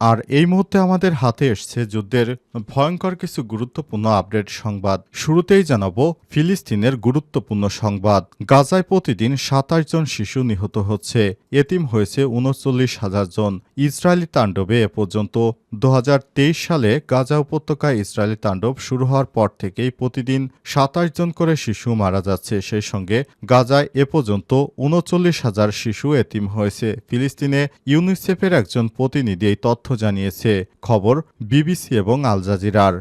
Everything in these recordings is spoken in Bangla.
আর এই মুহূর্তে আমাদের হাতে এসছে যুদ্ধের ভয়ঙ্কর কিছু গুরুত্বপূর্ণ আপডেট সংবাদ। শুরুতেই জানাব, ফিলিস্তিনের গুরুত্বপূর্ণ সংবাদ। গাজায় প্রতিদিন সাতাশ জন শিশু নিহত হচ্ছে। এতিম হয়েছে উনচল্লিশ হাজার জন। ইসরায়েলি তাণ্ডবে এ পর্যন্ত দু হাজার তেইশ সালে গাজা উপত্যকায় ইসরায়েলি তাণ্ডব শুরু হওয়ার পর থেকেই প্রতিদিন সাতাশ জন করে শিশু মারা যাচ্ছে। সেই সঙ্গে গাজায় এ পর্যন্ত উনচল্লিশ হাজার শিশু এতিম হয়েছে। ফিলিস্তিনে ইউনিসেফের একজন প্রতিনিধি এই তথ্য জানিয়েছে খবর বিবিসি এবং আল জাজিরার।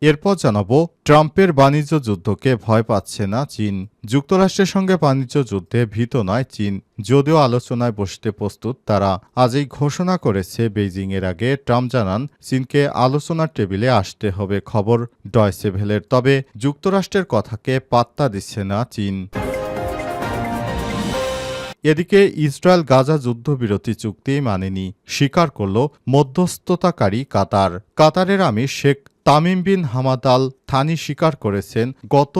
এরপর জানাব, ট্রাম্পের বাণিজ্য যুদ্ধকে ভয় পাচ্ছে না চীন। যুক্তরাষ্ট্রের সঙ্গে বাণিজ্য যুদ্ধে ভীত নয় চীন। যদিও আলোচনায় বসতে প্রস্তুত, তারা আজই ঘোষণা করেছে বেইজিং এর আগে। ট্রাম্প জানান, চীনকে আলোচনার টেবিলে আসতে হবে খবর ডয়সে ভেলের। তবে যুক্তরাষ্ট্রের কথাকে পাত্তা দিচ্ছে না চীন। এদিকে ইসরায়েল গাজা যুদ্ধবিরতি চুক্তি মানেনি স্বীকার করল মধ্যস্থতাকারী কাতার। কাতারের আমি Sheikh Tamim bin Hamad al Thani স্বীকার করেছেন, গত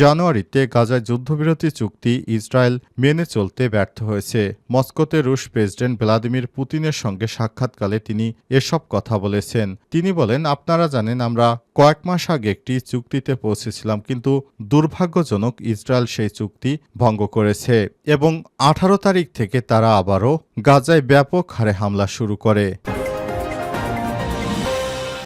জানুয়ারিতে গাজায় যুদ্ধবিরতি চুক্তি ইসরায়েল মেনে চলতে ব্যর্থ হয়েছে। মস্কোতে রুশ প্রেসিডেন্ট ভ্লাদিমির পুতিনের সঙ্গে সাক্ষাৎকালে তিনি এসব কথা বলেছেন। তিনি বলেন, আপনারা জানেন, আমরা কয়েক মাস আগে একটি চুক্তিতে পৌঁছেছিলাম, কিন্তু দুর্ভাগ্যজনক ইসরায়েল সেই চুক্তি ভঙ্গ করেছে এবং আঠারো তারিখ থেকে তারা আবারও গাজায় ব্যাপক হারে হামলা শুরু করে।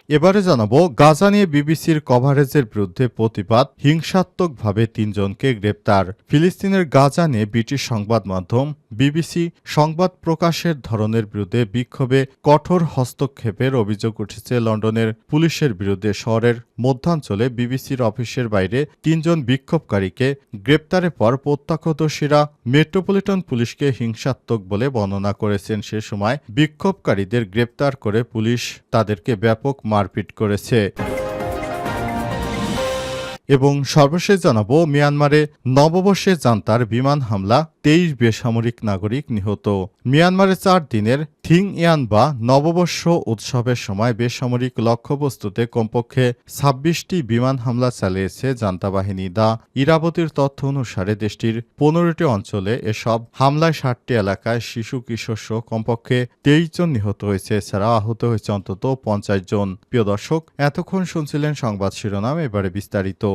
এবারে জানাব, গাজা নিয়ে বিবিসির কভারেজের বিরুদ্ধে প্রতিবাদ, হিংসাত্মকভাবে তিনজনকে গ্রেপ্তার। ফিলিস্তিনের গাজা নিয়ে ব্রিটিশ সংবাদ মাধ্যম বিবিসি সংবাদ প্রকাশের ধরনের বিরুদ্ধে বিক্ষোভে কঠোর হস্তক্ষেপের অভিযোগ উঠেছে লন্ডনের পুলিশের বিরুদ্ধে। শহরের মধ্যাঞ্চলে বিবিসির অফিসের বাইরে তিনজন বিক্ষোভকারীকে গ্রেপ্তারের পর প্রত্যক্ষদর্শীরা মেট্রোপলিটন পুলিশকে হিংসাত্মক বলে বর্ণনা করেছেন। সে সময় বিক্ষোভকারীদের গ্রেপ্তার করে পুলিশ তাদেরকে ব্যাপক মারপিট করেছে। এবং সর্বশেষ জানাব, মিয়ানমারে নববর্ষে জান্তার বিমান হামলা, তেইশ বেসামরিক নাগরিক নিহত। মিয়ানমারে চার দিনের থিং ইয়ান বা নববর্ষ উৎসবের সময় বেসামরিক লক্ষ্যবস্তুতে কমপক্ষে ছাব্বিশটি বিমান হামলা চালিয়েছে জান্তা বাহিনী দা ইরাবতীর তথ্য অনুসারে দেশটির পনেরোটি অঞ্চলে এসব হামলায় ষাটটি এলাকায় শিশু, কিশোর সহ কমপক্ষে তেইশ জন নিহত হয়েছে। এছাড়া আহত হয়েছে অন্তত পঞ্চাশ জন। প্রিয় দর্শক, এতক্ষণ শুনছিলেন সংবাদ শিরোনাম, এবারে বিস্তারিত।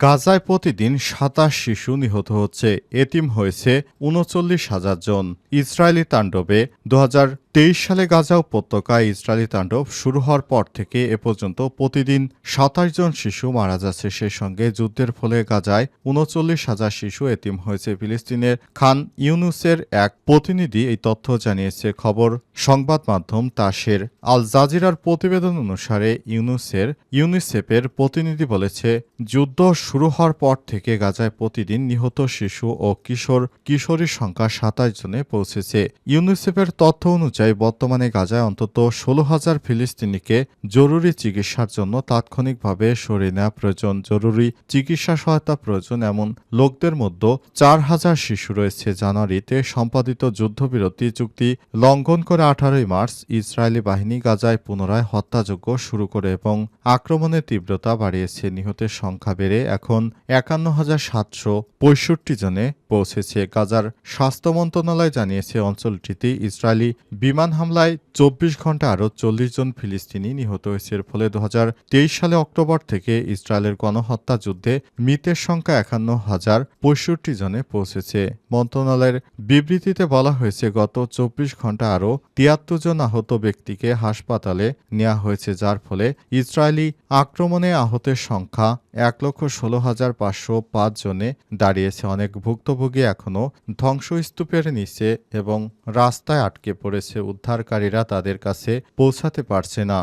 গাজায় প্রতিদিন সাতাশ শিশু নিহত হচ্ছে। এতিম হয়েছে উনচল্লিশ হাজার জন। ইসরায়েলি তাণ্ডবে দু হাজার তেইশ সালে গাজা উপত্যকায় ইসরায়েলি তাণ্ডব শুরু হওয়ার পর থেকে এ পর্যন্ত প্রতিদিন সাতাশ জন শিশু মারা যাচ্ছে। সেই সঙ্গে যুদ্ধের ফলে গাজায় উনচল্লিশ হাজার শিশু এতিম হয়েছে। ফিলিস্তিনের খান ইউনুসের এক প্রতিনিধি এই তথ্য জানিয়েছে। খবর, সংবাদ মাধ্যম তাসের আল জাজিরার প্রতিবেদন অনুসারে ইউনুসের ইউনিসেফের প্রতিনিধি বলেছে, যুদ্ধ শুরু হওয়ার পর থেকে গাজায় প্রতিদিন নিহত শিশু ও কিশোর কিশোরীর সংখ্যা সাতাশ জনে পৌঁছেছে। ইউনিসেফের তথ্য অনুযায়ী বর্তমানে গাজায় অন্তত ষোলো হাজার ফিলিস্তিনিকে জরুরি চিকিৎসার জন্য তাৎক্ষণিকভাবে সরিয়ে নেওয়া প্রয়োজন। জরুরি চিকিৎসা সহায়তা প্রয়োজন এমন লোকদের মধ্যে চার হাজার শিশু রয়েছে। জানুয়ারিতে সম্পাদিত যুদ্ধবিরতি চুক্তি লঙ্ঘন করে আঠারোই মার্চ ইসরায়েলি বাহিনী গাজায় পুনরায় হত্যাযজ্ঞ শুরু করে এবং আক্রমণের তীব্রতা বাড়িয়েছে। নিহতের সংখ্যা বেড়ে এখন একান্ন হাজার সাতশো পঁয়ষট্টি জনে পৌঁছেছে। গাজার স্বাস্থ্য মন্ত্রণালয় জানিয়েছে, অঞ্চলটিতে ইসরায়েলি বিমান হামলায় চব্বিশ ঘণ্টা আরও চল্লিশ জন ফিলিস্তিনি নিহত হয়েছে। এর ফলে দু হাজার তেইশ সালে অক্টোবর থেকে ইসরায়েলের গণহত্যা যুদ্ধে মৃতের সংখ্যা একান্ন হাজার পঁয়ষট্টি জনে পৌঁছেছে। মন্ত্রণালয়ের বিবৃতিতে বলা হয়েছে, গত চব্বিশ ঘণ্টা আরও তিয়াত্তর জন আহত ব্যক্তিকে হাসপাতালে নেওয়া হয়েছে, যার ফলে ইসরায়েলি আক্রমণে আহতের সংখ্যা এক লক্ষ ষোলো হাজার পাঁচশো পাঁচ জনে দাঁড়িয়েছে। অনেক ভুক্তভোগী এখনও ধ্বংসস্তূপের নিচে এবং রাস্তায় আটকে পড়েছে। উদ্ধারকারীরা তাদের কাছে পৌঁছাতে পারছে না।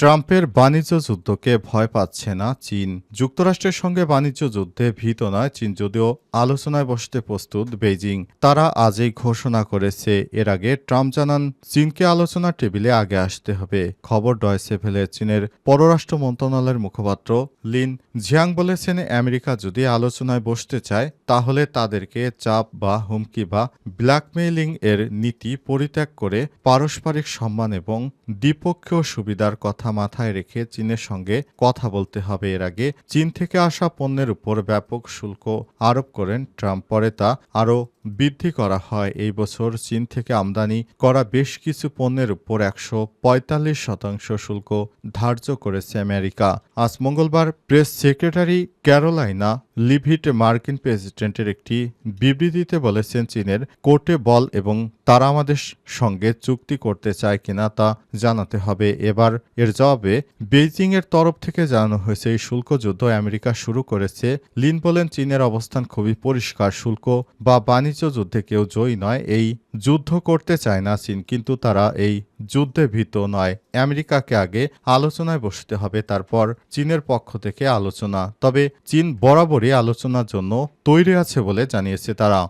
ট্রাম্পের বাণিজ্য যুদ্ধকে ভয় পাচ্ছে না চীন। যুক্তরাষ্ট্রের সঙ্গে বাণিজ্য যুদ্ধে ভীত নয় চীন, যদিও আলোচনায় বসতে প্রস্তুত বেইজিং। তারা আজই ঘোষণা করেছে, এর আগে ট্রাম্প জানান, চীনকে আলোচনা টেবিলে আগে আসতে হবে। খবর ডয়সে ফেলে চীনের পররাষ্ট্র মন্ত্রণালয়ের মুখপাত্র লিন ঝিয়াং বলেছেন, আমেরিকা যদি আলোচনায় বসতে চায়, তাহলে তাদেরকে চাপ বা হুমকি বা ব্ল্যাকমেইলিং এর নীতি পরিত্যাগ করে পারস্পরিক সম্মান এবং দ্বিপক্ষীয় সুবিধার কথা মাথায় রেখে চীনের সঙ্গে কথা বলতে হবে। এর আগে চীন থেকে আসা পণ্যের উপর ব্যাপক শুল্ক আরোপ করেন ট্রাম্প। পরে তা আরও বৃদ্ধি করা হয়। এই বছর চীন থেকে আমদানি করা বেশ কিছু পণ্যের উপর একশো পঁয়তাল্লিশ শতাংশ শুল্ক ধার্য করেছে আমেরিকা। আজ মঙ্গলবার প্রেস সেক্রেটারি ক্যারোলাইনা লিভিট মার্কিন প্রেসিডেন্টের একটি বিবৃতিতে বলেছেন, চীনের কোর্টে বল এবং তারা আমাদের সঙ্গে চুক্তি করতে চায় কিনা তা জানাতে হবে। এবার এর জবাবে বেইজিং এর তরফ থেকে জানানো হয়েছে, এই শুল্ক যুদ্ধ আমেরিকা শুরু করেছে। লিন বলেন, চীনের অবস্থান খুবই পরিষ্কার। শুল্ক বা বাণিজ্য যুদ্ধে কেউ জয়ী নয়, এই যুদ্ধ করতে চায় না চীন, কিন্তু তারা এই যুদ্ধে ভীত নয়। আমেরিকাকে আগে আলোচনায় বসতে হবে, তারপর চীনের পক্ষ থেকে আলোচনা। তবে চীন বরাবরই আলোচনার জন্য তৈরি আছে বলে জানিয়েছে তারা।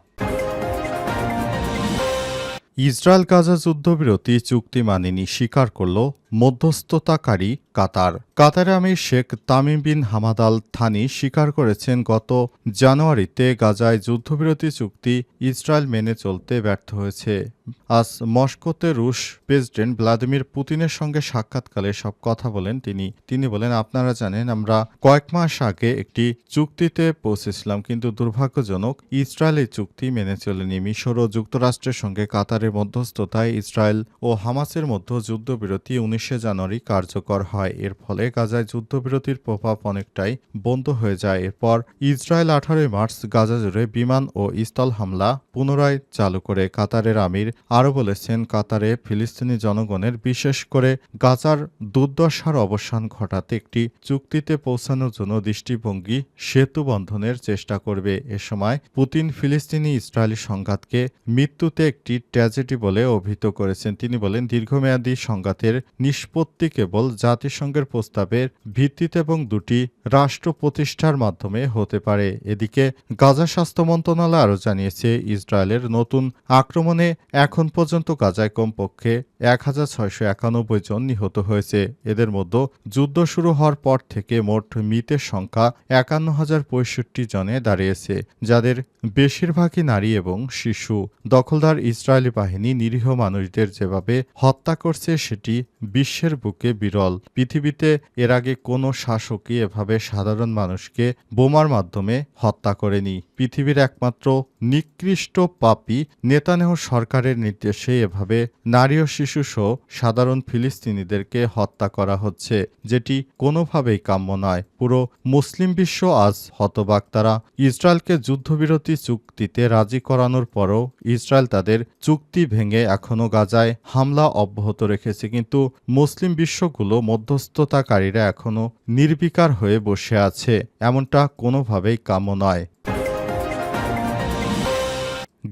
ইসরায়েল গাজা যুদ্ধবিরতি চুক্তি মানেনি, স্বীকার করল মধ্যস্থতাকারী কাতার। কাতারে Emir Sheikh Tamim bin Hamad Al Thani স্বীকার করেছেন, গত জানুয়ারিতে গাজায় যুদ্ধবিরতি চুক্তি ইসরায়েল মেনে চলতে ব্যর্থ হয়েছে। আজ মস্কোতে রুশ প্রেসিডেন্ট ভ্লাদিমির পুতিনের সঙ্গে সাক্ষাৎকালে সব কথা বলেন তিনি। তিনি বলেন, আপনারা জানেন, আমরা কয়েক মাস আগে একটি চুক্তিতে পৌঁছেছিলাম, কিন্তু দুর্ভাগ্যজনক ইসরায়েল এই চুক্তি মেনে চলেনি। মিশর ও যুক্তরাষ্ট্রের সঙ্গে কাতারের মধ্যস্থতায় ইসরায়েল ও হামাসের মধ্যে যুদ্ধবিরতি উনিশে জানুয়ারি কার্যকর হয়। এর ফলে গাজায় যুদ্ধবিরতির প্রভাব অনেকটাই বন্ধ হয়ে যায়। এরপর ইসরায়েল আঠারোই মার্চ গাজা জুড়ে বিমান ও স্থল হামলা পুনরায় চালু করে। কাতারের আমির আরও বলেছেন, কাতারে ফিলিস্তিনি জনগণের বিশেষ করে গাজার দুর্দশার অবসান ঘটাতে একটি চুক্তিতে পৌঁছানোর জন্য দৃষ্টিভঙ্গি সেতু বন্ধনের চেষ্টা করবে। এ সময় পুতিন ফিলিস্তিনি ইসরায়েলি সংঘাতকে মৃত্যুতে একটি ট্র্যাজেডি বলে অভিহিত করেছেন। তিনি বলেন, দীর্ঘমেয়াদী সংঘাতের নিষ্পত্তি কেবল জাতিসংঘের প্রস্তাবের ভিত্তিতে এবং দুটি রাষ্ট্র প্রতিষ্ঠার মাধ্যমে হতে পারে। এদিকে গাজা স্বাস্থ্য মন্ত্রণালয় আরও জানিয়েছে, ইসরায়েলের নতুন আক্রমণে এখন পর্যন্ত গাজায় কমপক্ষে এক হাজার ছয়শো একানব্বই জন নিহত হয়েছে। এদের মধ্যে যুদ্ধ শুরু হওয়ার পর থেকে মোট মৃতের সংখ্যা একান্ন হাজার পঁয়ষট্টি জনে দাঁড়িয়েছে, যাদের বেশিরভাগই নারী এবং শিশু। দখলদার ইসরায়েলি বাহিনী নিরীহ মানুষদের যেভাবে হত্যা করছে, সেটি বিশ্বের বুকে বিরল। পৃথিবীতে এর আগে কোনো শাসকই এভাবে সাধারণ মানুষকে বোমার মাধ্যমে হত্যা করেনি। পৃথিবীর একমাত্র নিকৃষ্ট পাপী নেতানেহ সরকারের নির্দেশে এভাবে নারী ও শিশুসহ সাধারণ ফিলিস্তিনিদেরকে হত্যা করা হচ্ছে, যেটি কোনোভাবেই কাম্য নয়। পুরো মুসলিম বিশ্ব আজ হতবাক। তারা ইসরায়েলকে যুদ্ধবিরতি চুক্তিতে রাজি করানোর পরও ইসরায়েল তাদের চুক্তি ভেঙে এখনও গাজায় হামলা অব্যাহত রেখেছে। কিন্তু মুসলিম বিশ্বগুলো মধ্যস্থতাকারীরা এখনও নির্বিকার হয়ে বসে আছে, এমনটা কোনোভাবেই কাম্য নয়।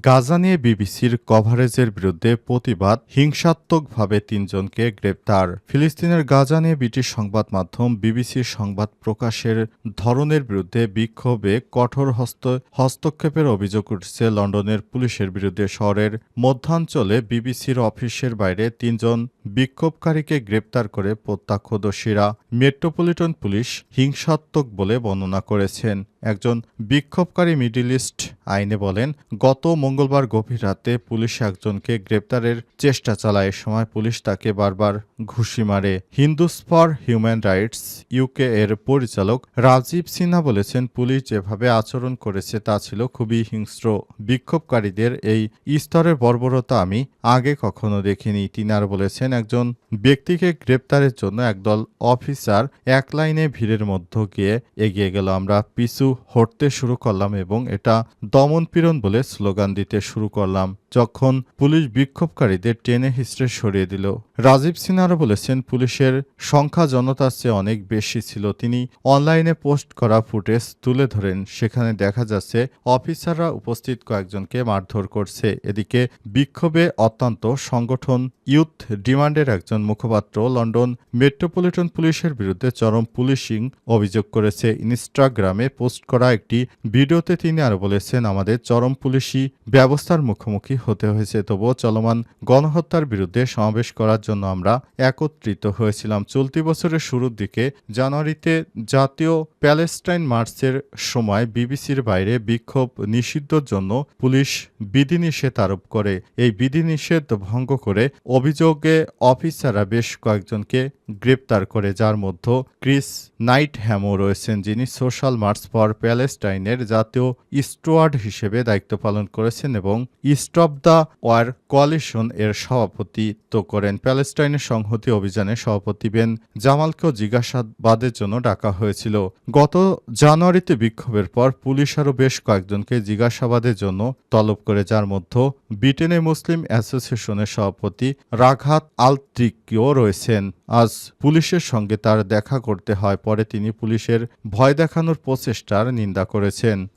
গাজা নিয়ে বিবিসির কভারেজের বিরুদ্ধে প্রতিবাদ, হিংসাত্মকভাবে তিনজনকে গ্রেপ্তার। ফিলিস্তিনের গাজা নিয়ে ব্রিটিশ সংবাদ মাধ্যম বিবিসির সংবাদ প্রকাশের ধরনের বিরুদ্ধে বিক্ষোভে কঠোর হস্ত, হস্তক্ষেপের অভিযোগ উঠছে লন্ডনের পুলিশের বিরুদ্ধে। শহরের মধ্যাঞ্চলে বিবিসির অফিসের বাইরে তিনজন বিক্ষোভকারীকে গ্রেপ্তার করে প্রত্যক্ষদর্শীরা মেট্রোপলিটন পুলিশ হিংসাত্মক বলে বর্ণনা করেছেন। একজন বিক্ষোভকারী মিডিল ইস্ট আইনে বলেন, গত মঙ্গলবার গভীর রাতে পুলিশ একজনকে গ্রেপ্তারের চেষ্টা চালায়। সময় পুলিশ তাকে বারবার ঘুষি মারে। Hindus for human rights, UK এর পরিচালক রাজীব সিনহা বলেছেন, পুলিশ যেভাবে আচরণ করেছে তা ছিল খুবই হিংস্র। বিক্ষোভকারীদের এই স্তরের বর্বরতা আমি আগে কখনো দেখিনি। তিনি আর বলেছেন একজন ব্যক্তিকে গ্রেপ্তারের জন্য একদল অফিসার এক লাইনে ভিড়ের মধ্য গিয়ে এগিয়ে গেল। আমরা পিছু হটতে শুরু করলাম এবং এটা দমনপীড়ন বলে স্লোগান দিতে শুরু করলাম, যখন পুলিশ বিক্ষোভকারীদের টেনে হিস্ট্রে সরিয়ে দিল। রাজীব সিনহা আরও বলেছেন, পুলিশের সংখ্যা জনতার চেয়ে অনেক বেশি ছিল। তিনি অনলাইনে পোস্ট করা ফুটেজ তুলে ধরেন। সেখানে দেখা যাচ্ছে, অফিসাররা উপস্থিত কয়েকজনকে মারধর করছে। এদিকে বিক্ষোভে অত্যন্ত সংগঠন, ইউথ ডিমান্ডের একজন মুখপাত্র লন্ডন মেট্রোপলিটন পুলিশের বিরুদ্ধে চরম পুলিশিং অভিযোগ করেছে। ইনস্টাগ্রামে পোস্ট করা একটি ভিডিওতে তিনি আরও বলেছেন, আমাদের চরম পুলিশি ব্যবস্থার মুখোমুখি হতে হয়েছে, তবুও চলমান গণহত্যার বিরুদ্ধে সমাবেশ করার জন্য আমরা একত্রিত হয়েছিলাম। চলতি বছরের শুরুর দিকে জানুয়ারিতে জাতীয় প্যালেস্টাইন মার্চের সময় বিবিসির বাইরে বিক্ষোভ নিষিদ্ধর জন্য পুলিশ বিধিনিষেধ আরোপ করে। এই বিধিনিষেধ ভঙ্গ করে অভিযোগে অফিসাররা বেশ কয়েকজনকে গ্রেপ্তার করে, যার মধ্যে ক্রিস নাইট হ্যামো রয়েছেন, যিনি সোশ্যাল মার্চ ফর প্যালেস্টাইনের জাতীয় স্টুয়ার্ড হিসেবে দায়িত্ব পালন করেছেন এবং স্টপ দ্য ওয়ার কোয়ালিশন এর সভাপতিত্ব করেন। প্যালেস্টাইনের সংহতি অভিযানে সভাপতি বেন জামালকেও জিজ্ঞাসাবাদের জন্য ডাকা হয়েছিল। গত জানুয়ারিতে বিক্ষোভের পর পুলিশ আরও বেশ কয়েকজনকে জিজ্ঞাসাবাদের জন্য তলব করে, যার মধ্যে ব্রিটেনে মুসলিম অ্যাসোসিয়েশনের সভাপতি রাঘাত আলত্রিকিও রয়েছেন। আজ পুলিশের সঙ্গে তার দেখা করতে হয়, পরে তিনি পুলিশের ভয় দেখানোর প্রচেষ্টার নিন্দা করেছেন।